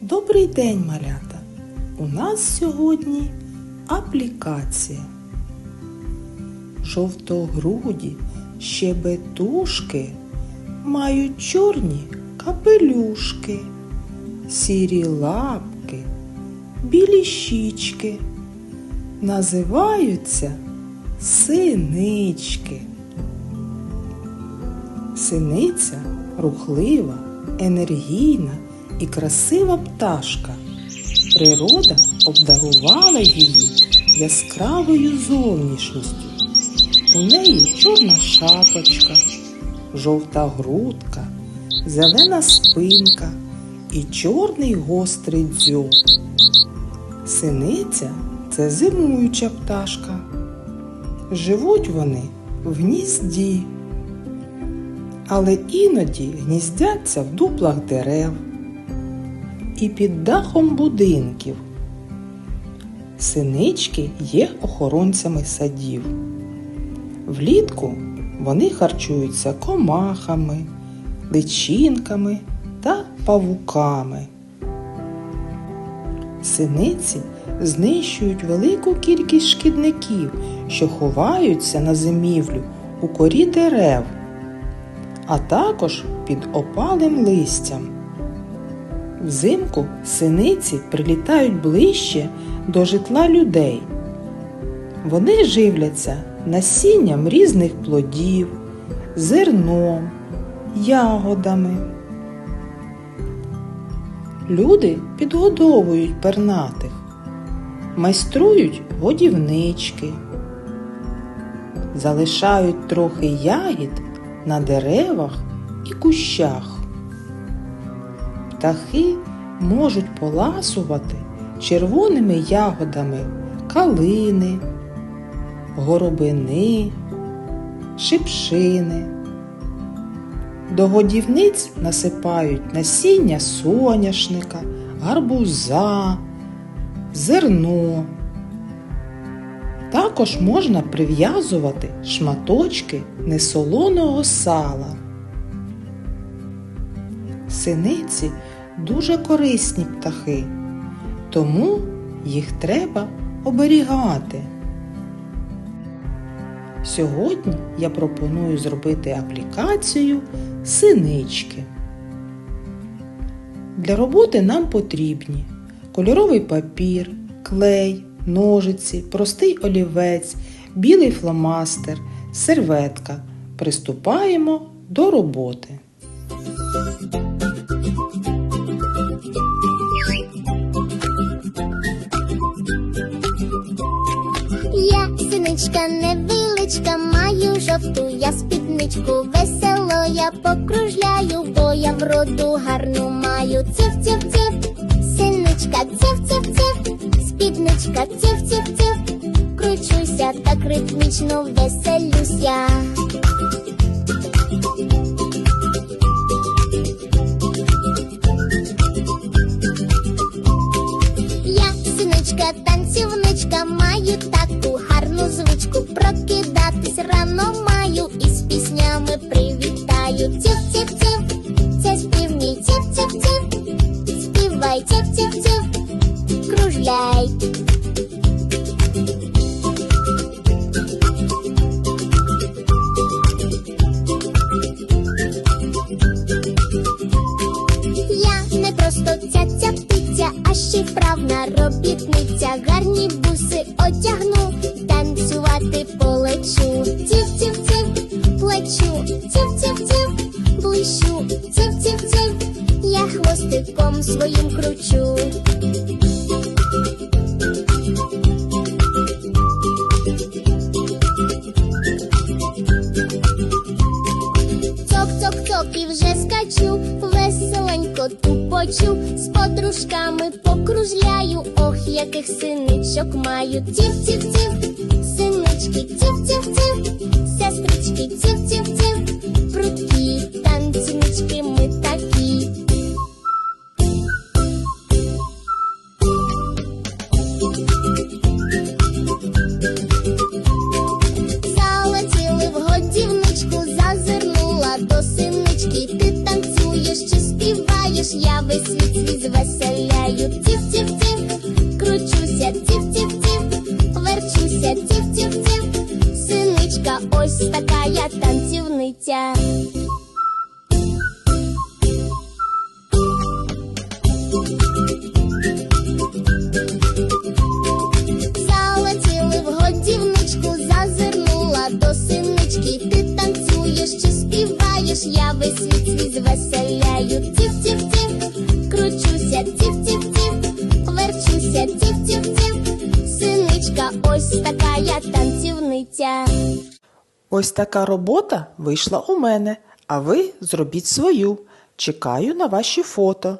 Добрий день, малята! У нас сьогодні аплікація. Жовтогруді щебетушки мають чорні капелюшки, сірі лапки, білі щічки. Називаються синички. Синиця рухлива, енергійна і красива пташка. Природа обдарувала її яскравою зовнішністю. У неї чорна шапочка, жовта грудка, зелена спинка і чорний гострий дзьоб. Синиця це зимуюча пташка. Живуть вони в гнізді але іноді гніздяться в дуплах дерев і під дахом будинків. Синички є охоронцями садів. Влітку вони харчуються комахами, личинками та павуками. Синиці знищують велику кількість шкідників, що ховаються на зимівлю у корі дерев а також під опалим листям. Взимку синиці прилітають ближче до житла людей. Вони живляться насінням різних плодів, зерном, ягодами. Люди підгодовують пернатих, майструють годівнички, залишають трохи ягід на деревах і кущах. Птахи можуть поласувати червоними ягодами калини, горобини, шипшини. До годівниць насипають насіння соняшника, гарбуза, зерно. Також можна прив'язувати шматочки несолоного сала. Синиці дуже корисні птахи, тому їх треба оберігати. Сьогодні я пропоную зробити аплікацію синички. Для роботи нам потрібні кольоровий папір, клей ножиці, простий олівець, білий фломастер, серветка. Приступаємо до роботи. Я синичка невеличка, маю жовту я спідничку, весело я покружляю, бо я вроду гарну маю. Ців, ців, ців, синичка, ців, ців, ців, спідничка, ців, ців, ців, кручуся, так ритмічно веселюся. Прокидатись маю і з піснями привітаю. Ців, це спів мій ців, ців, ців, співай, ців, кружляй. Я не просто цяця птиця, а ще й вправна робітниця. Гарні буси одягну, танцювати полечу. Хвостиком своїм кручу. Цок-цок-цок і вже скачу, веселенько тупочу, з подружками покружляю, ох, яких синичок маю. Ців-ців-ців, синички, ців-ців-ців, сестрички, ців-ців-ців, прудкі танцівнички Залетіли в годівничку, зазирнула до синички. Ти танцюєш чи співаєш, я весь світ свій звеселяю. Тів-тів-тів, кручуся, тів-тів-тів, верчуся, тів-тів-тів. Синичка, ось така танцівниця. Ось така робота вийшла у мене, а ви зробіть свою. Чекаю на ваші фото.